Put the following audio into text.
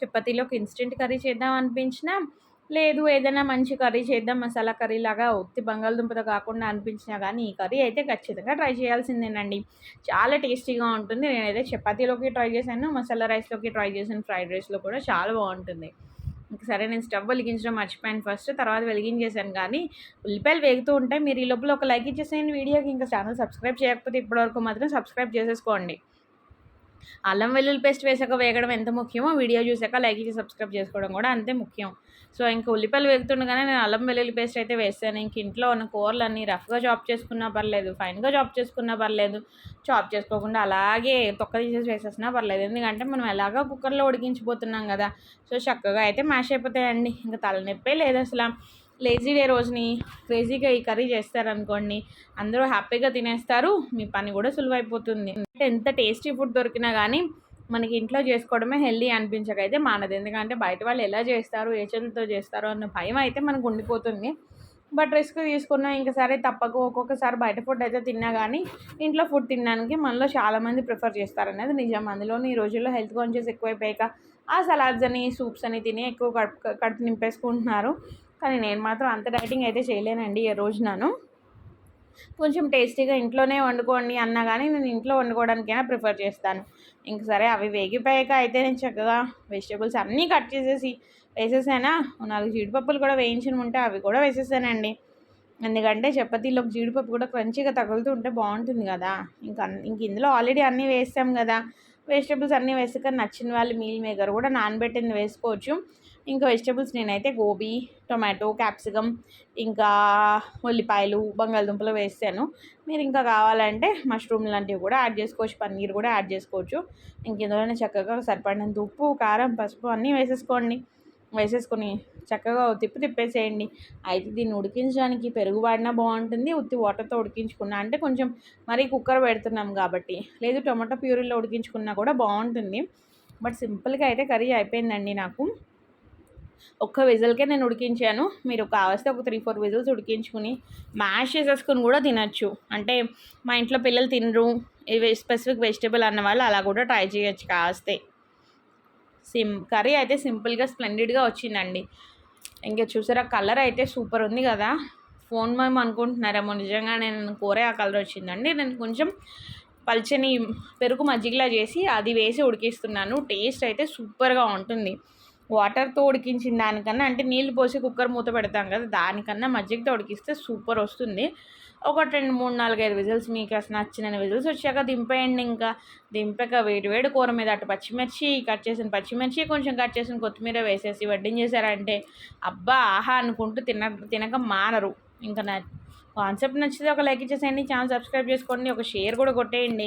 చపాతీలోకి instant curry చేద్దాం అనిపించినా లేదు ఏదైనా మంచి కర్రీ చేద్దాం మసాలా కర్రీ లాగా ఉత్తి బంగాళదుంపతో కాకుండా అనిపించినా కానీ ఈ కర్రీ అయితే ఖచ్చితంగా ట్రై చేయాల్సిందేనండి. చాలా టేస్టీగా ఉంటుంది. నేనైతే చపాతీలోకి ట్రై చేశాను మసాలా రైస్లోకి ట్రై చేశాను ఫ్రైడ్ రైస్లో కూడా చాలా బాగుంటుంది. సరే నేను స్టవ్ వెలిగించడం మర్చిపోయాను ఫస్ట్ తర్వాత వెలిగించేసాను కానీ ఉల్లిపాయలు వేగుతూ ఉంటే మీరు ఈ లోపల ఒక లైక్ ఇచ్చేసేయండి వీడియోకి. ఇంకా ఛానల్ సబ్స్క్రైబ్ చేయకపోతే ఇప్పటివరకు మాత్రం సబ్స్క్రైబ్ చేసేసుకోండి. అల్లం వెల్లుల్లి పేస్ట్ వేసాక వేగడం ఎంత ముఖ్యమో వీడియో చూసాక లైక్ ఇచ్చి సబ్స్క్రైబ్ చేసుకోవడం కూడా అంతే ముఖ్యం. సో ఇంకా ఉల్లిపాయలు వేగుతుండగానే నేను అల్లం వెల్లుల్లి పేస్ట్ అయితే వేస్తాను ఇంక ఇంట్లో ఉన్న కూరలన్నీ రఫ్గా చాప్ చేసుకున్నా పర్లేదు ఫైన్గా చాప్ చేసుకున్నా పర్లేదు. చాప్ చేసుకోకుండా అలాగే తొక్క తీసేసి వేసేసినా పర్లేదు. ఎందుకంటే మనం ఎలాగో కుక్కర్లో ఉడికించిపోతున్నాం కదా. సో చక్కగా అయితే మ్యాష్ అయిపోతాయండి. ఇంకా తలనొప్పే లేదు అసలు. లేజీ డే రోజుని క్రేజీగా ఈ కర్రీ చేస్తారనుకోండి అందరూ హ్యాపీగా తినేస్తారు మీ పని కూడా సులువైపోతుంది. ఎంత టేస్టీ ఫుడ్ దొరికినా కానీ మనకి ఇంట్లో చేసుకోవడమే హెల్దీ అనిపించకైతే మానదు. ఎందుకంటే బయట వాళ్ళు ఎలా చేస్తారు ఏ చేతులతో చేస్తారో అన్న భయం అయితే మనకు ఉండిపోతుంది. బట్ రిస్క్ తీసుకున్నా ఇంకా సరే తప్పక. ఒక్కొక్కసారి బయట ఫుడ్ అయితే తిన్నా కానీ ఇంట్లో ఫుడ్ తినడానికి మనలో చాలామంది ప్రిఫర్ చేస్తారనేది నిజం. అందులోని ఈ రోజుల్లో హెల్త్ కాన్షియస్ ఎక్కువైపోయాక ఆ సలాడ్స్ అని సూప్స్ అని తిని ఎక్కువ కడుపు కడుపు నింపేసుకుంటున్నారు. కానీ నేను మాత్రం అంత డైటింగ్ అయితే చేయలేనండి ఈ రోజు నాను. కొంచెం టేస్టీగా ఇంట్లోనే వండుకోండి అన్నా కానీ నేను ఇంట్లో వండుకోవడానికైనా ప్రిఫర్ చేస్తాను. ఇంక సరే అవి వేగిపోయాక అయితే నేను చక్కగా వెజిటేబుల్స్ అన్నీ కట్ చేసేసి వేసేసానా? నాలుగు జీడిపప్పులు కూడా వేయించిన ఉంటే అవి కూడా వేసేసానండి. ఎందుకంటే చపాతీలోకి జీడిపప్పు కూడా క్రంచీగా తగులుతూ ఉంటే బాగుంటుంది కదా. ఇంకా ఇంక ఇందులో ఆల్రెడీ అన్నీ వేస్తాం కదా. వెజిటేబుల్స్ అన్నీ వేసుకొని నచ్చిన వాళ్ళు మీల్ మేకర్ కూడా నానబెట్టింది వేసుకోవచ్చు. ఇంకా వెజిటేబుల్స్ నేనైతే గోబీ టొమాటో క్యాప్సికమ్ ఇంకా ఉల్లిపాయలు బంగాళదుంపలు వేసాను. మీరు ఇంకా కావాలంటే మష్రూమ్ లాంటివి కూడా యాడ్ చేసుకోవచ్చు పన్నీర్ కూడా యాడ్ చేసుకోవచ్చు. ఇంక ఇందులోనే చక్కగా సరిపడినంత ఉప్పు కారం పసుపు అన్నీ వేసేసుకోండి. వేసేసుకొని చక్కగా తిప్పి తిప్పేసేయండి. అయితే దీన్ని ఉడికించడానికి పెరుగు వాడినా బాగుంటుంది. ఉత్తి వాటర్తో ఉడికించుకున్నా అంటే కొంచెం మరీ కుక్కర్ పెడుతున్నాం కాబట్టి. లేదు టొమాటో ప్యూరీలో ఉడికించుకున్నా కూడా బాగుంటుంది. బట్ సింపుల్గా అయితే కర్రీ అయిపోయిందండి నాకు. ఒక్క విజిల్కే నేను ఉడికించాను. మీరు కావస్తే ఒక త్రీ ఫోర్ విజిల్స్ ఉడికించుకుని మ్యాష్ చేసేసుకుని కూడా తినచ్చు. అంటే మా ఇంట్లో పిల్లలు తినరు. ఇవి స్పెసిఫిక్ వెజిటేబుల్ అన్న వాళ్ళు అలా కూడా ట్రై చేయొచ్చు కావస్తే సిమ్ కర్రీ అయితే సింపుల్గా స్ప్లెండెడ్గా వచ్చిందండి. ఇంకా చూసారా కలర్ అయితే సూపర్ ఉంది కదా. ఫోన్ మేము అనుకుంటున్నారేమో నిజంగా నేను కూర ఆ కలర్ వచ్చిందండి. నేను కొంచెం పల్చని పెరుగు మజ్జిగలా చేసి అది వేసి ఉడికిస్తున్నాను. టేస్ట్ అయితే సూపర్గా ఉంటుంది. వాటర్తో ఉడికించిన దానికన్నా అంటే నీళ్ళు పోసి కుక్కర్ మూత పెడతాం కదా దానికన్నా మజ్జిగతో ఉడికిస్తే సూపర్ వస్తుంది. ఒక రెండు మూడు నాలుగైదు విజిల్స్ మీకు అసలు నచ్చిన విజిల్స్ వచ్చాక దింపేయండి ఇంకా. దింపాక వేడి వేడి కూర మీద అటు పచ్చిమిర్చి కట్ చేసిన పచ్చిమిర్చి కొంచెం కట్ చేసిన కొత్తిమీర వేసేసి వడ్డింగ్ చేశారంటే అబ్బా ఆహా అనుకుంటూ తిన తినక మానరు. ఇంకా నా కాన్సెప్ట్ నచ్చితే ఒక లైక్ ఇచ్చేసేయండి ఛానల్ సబ్స్క్రైబ్ చేసుకోండి ఒక షేర్ కూడా కొట్టేయండి.